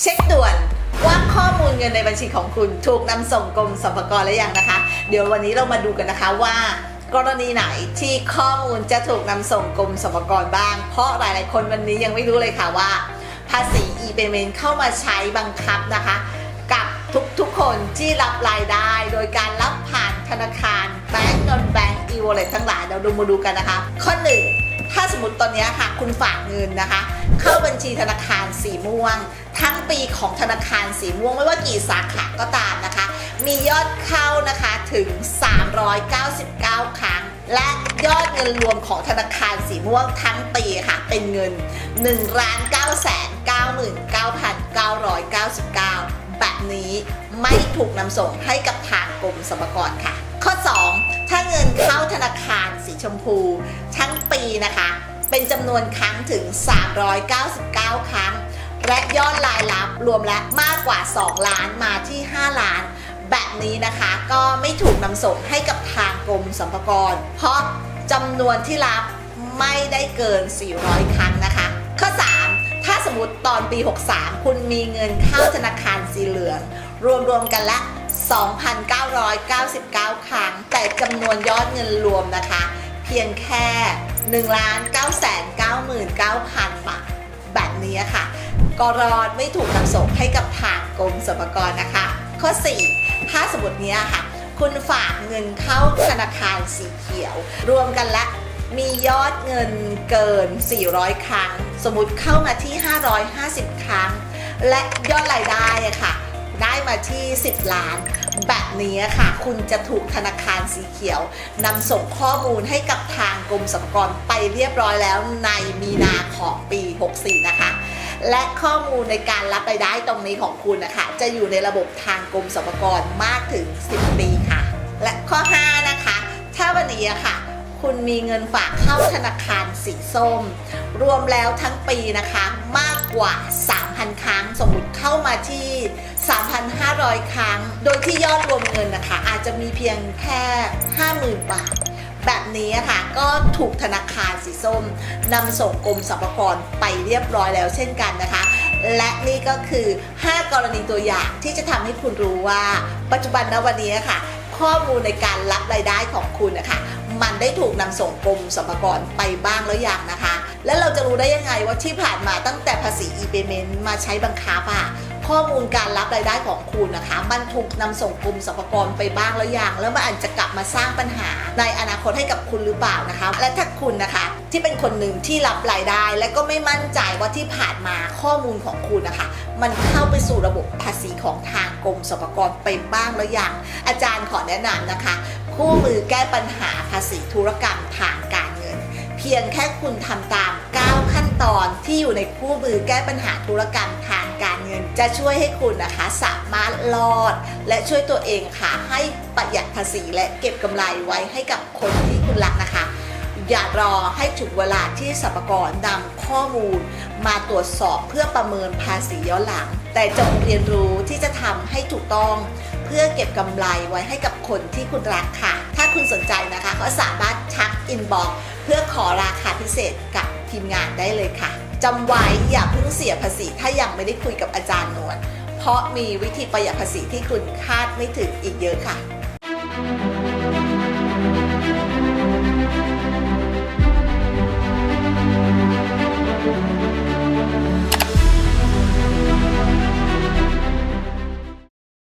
เช็คด่วนว่าข้อมูลเงินในบัญชีของคุณถูกนำส่งกรมสรรพากรหรือยังนะคะ เดี๋ยววันนี้เรามาดูกันนะคะว่ากรณีไหนที่ข้อมูลจะถูกนำส่งกรมสรรพากรบ้าง เพราะหลาย ๆ คนวันนี้ยังไม่รู้เลยค่ะว่า ภาษี e-payment เข้ามาใช้บังคับนะคะ กับทุก ๆ คนที่รับรายได้ โดยการรับผ่านธนาคารแบงก์นนแบงก์ e-wallet ทั้งหลายเราดูมาดูกันนะคะ ข้อ1ถ้าสมมติตอนนี้ค่ะคุณฝากเงินนะคะ เข้าบัญชีธนาคารสีม่วง ทั้งปีของธนาคารสีม่วงไม่ว่ากี่สาขาก็ตามนะคะ มียอดเข้านะคะถึง 399 ครั้ง และยอดเงินรวมของธนาคารสีม่วงทั้งปีค่ะ เป็นเงิน 1 9 9 9 9 999แบบนี้ไม่ถูกนำส่งให้กับทางกรมสรรพากรค่ะ ข้อ 2 ถ้าเงินเข้าธนาคารสีชมพู ทั้งปีนะคะ เป็นจำนวนครั้งถึง 399 ครั้ง และยอดรายรับรวมและมากกว่า 2 ล้านมาที่ 5 ล้าน แบบนี้นะคะก็ไม่ถูกนำส่งให้กับทางกรมสรรพากร เพราะจำนวนที่รับไม่ได้เกิน 400 ครั้งนะคะ ข้อ 3 ถ้าสมมติตอนปี 63 คุณมีเงินเข้าธนาคารสีเหลือง รวมๆกันละ 2,999 ครั้ง แต่จำนวนยอดเงินรวมนะคะ เพียงแค่ 1 9 9 9 9 0บาทแบบนี้ค่ะ กรอดไม่ถูกนำส่งให้กับทางกรมสรรพากรนะคะ ข้อ 4 ถ้าสมมตินี้ค่ะ คุณฝากเงินเข้าธนาคารสีเขียว รวมกันละมียอดเงินเกิน 400 ครั้ง สมมติเข้ามาที่ 550 ครั้ง และยอดรายได้อะค่ะ มาที่ 10 ล้าน แบบนี้ค่ะ คุณจะถูกธนาคารสีเขียวนำส่งข้อมูลให้กับทางกรมสรรพากรไปเรียบร้อยแล้วในมีนาของปี 64 นะคะ และข้อมูลในการรับรายได้ตรงนี้ของคุณนะคะ จะอยู่ในระบบทางกรมสรรพากรมากถึง 10 ปีค่ะ และข้อ 5 นะคะ ถ้าวันนี้ค่ะคุณมีเงินฝากเข้าธนาคารสีส้ม รวมแล้วทั้งปีนะคะ มากกว่า 3,000 ครั้ง สมมติเข้ามาที่ 500 ครั้ง โดยที่ยอดรวมเงินนะคะ อาจจะมีเพียงแค่ 50,000 บาท แบบนี้อะค่ะก็ถูกธนาคารสีส้มนำส่งกรมสรรพากรไปเรียบร้อยแล้วเช่นกันนะคะ และนี่ก็คือ 5 กรณีตัวอย่างที่จะทำให้คุณรู้ว่า ปัจจุบันณวันนี้ค่ะ ข้อมูลในการรับรายได้ของคุณนะคะมันได้ถูกนำส่งกรมสรรพากรไปบ้างแล้วอย่างนะคะ และเราจะรู้ได้ยังไงว่าที่ผ่านมาตั้งแต่ภาษี e-payment มาใช้บังคับอะ ข้อมูลการรับรายได้ของคุณนะคะ มันถูกนำส่งกรมสรรพากรไปบ้างแล้วอย่างแล้วมันอาจจะกลับมาสร้างปัญหา ในอนาคตให้กับคุณหรือเปล่านะคะ และถ้าคุณนะคะที่เป็นคนหนึ่งที่รับรายได้ และก็ไม่มั่นใจว่าที่ผ่านมาข้อมูลของคุณนะคะ มันเข้าไปสู่ระบบภาษีของทางกรมสรรพากรไปบ้างแล้วอย่าง อาจารย์ขอแนะนำนะคะ คู่มือแก้ปัญหาภาษีธุรกรรมทางการเงิน เพียงแค่คุณทำตาม9ขั้น ตอนที่อยู่ในคู่มือแก้ปัญหาธุรกรรมทางการเงิน จะช่วยให้คุณนะคะสามารถรอด และช่วยตัวเองค่ะให้ประหยัดภาษีและเก็บกำไรไว้ให้กับคนที่คุณรักนะคะ อย่ารอให้ถึงเวลาที่สรรพากรนำข้อมูล มาตรวจสอบเพื่อประเมินภาษีย้อนหลัง แต่จงเรียนรู้ที่จะทำให้ถูกต้องเพื่อเก็บกำไรไว้ให้กับคนที่คุณรักค่ะ ถ้าคุณสนใจนะคะก็สามารถทักอินบ็อกเพื่อขอราคาพิเศษกับ ทีมงานได้เลยค่ะจำไว้อย่าเพิ่งเสียภาษีถ้ายังไม่ได้คุยกับอาจารย์นวลเพราะมีวิธีประหยัดภาษีที่คุณคาดไม่ถึงอีกเยอะค่ะ